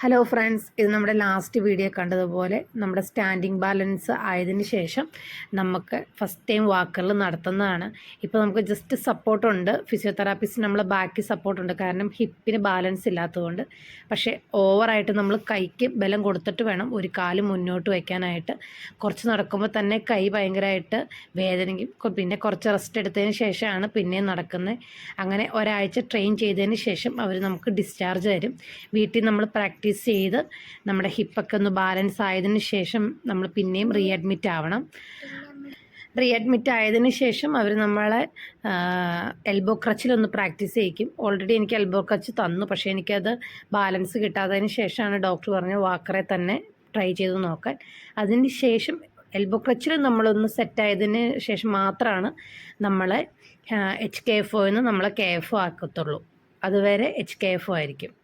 Hello friends ഇത് നമ്മുടെ last video കണ്ടതുപോലെ നമ്മുടെ സ്റ്റാൻഡിങ് ബാലൻസ് ആയതിന് ശേഷം നമുക്ക് ഫസ്റ്റ് ടൈം വാക്കുകൾ നടത്തുന്നതാണ്. ഇപ്പോൾ നമുക്ക് ജസ്റ്റ് സപ്പോർട്ടുണ്ട് ഫിസിയോതെറാപ്പിസ്റ്റ് നമ്മൾ ബാക്കി സപ്പോർട്ടുണ്ട് കാരണം ഹിപ്പിന് ബാലൻസ് ഇല്ലാത്തതുകൊണ്ട്. പക്ഷേ ഓവറായിട്ട് നമ്മൾ കൈക്ക് ബലം കൊടുത്തിട്ട് വേണം ഒരു കാൽ മുന്നോട്ട് വയ്ക്കാനായിട്ട് കുറച്ച് നടക്കുമ്പോൾ തന്നെ കൈ ഭയങ്കരമായിട്ട് വേദനയ്ക്കും പിന്നെ കുറച്ച് റെസ്റ്റ് എടുത്തതിന് ശേഷമാണ് പിന്നെയും നടക്കുന്നത് അങ്ങനെ ഒരാഴ്ച ട്രെയിൻ ചെയ്തതിന് ശേഷം അവർ നമുക്ക് ഡിസ്ചാർജ് തരും. വീട്ടിൽ നമ്മൾ പ്രാക്ടീസ് ചെയ്ത് നമ്മുടെ ഹിപ്പൊക്കെ ഒന്ന് ബാലൻസ് ആയതിനു ശേഷം നമ്മൾ പിന്നെയും റീ അഡ്മിറ്റ് ആവണം. റീ അഡ്മിറ്റ് ആയതിനു ശേഷം അവർ നമ്മളെ എൽബോ ക്രച്ചിലൊന്ന് പ്രാക്ടീസ് ചെയ്യിക്കും. ഓൾറെഡി എനിക്ക് എൽബോ ക്രച്ച് തന്നു. പക്ഷേ എനിക്കത് ബാലൻസ് കിട്ടാത്തതിന് ശേഷമാണ് ഡോക്ടർ പറഞ്ഞ വാക്കറെ തന്നെ ട്രൈ ചെയ്ത് നോക്കാൻ. അതിന് ശേഷം എൽബോ ക്രച്ചിൽ നമ്മളൊന്ന് സെറ്റായതിന് ശേഷം മാത്രമാണ് നമ്മളെ എച്ച് കെ എഫ് ഒ എന്ന് നമ്മളെ കെ എഫ് ഒ ആക്കത്തുള്ളൂ. അതുവരെ എച്ച് കെ എഫ് ഒ ആയിരിക്കും.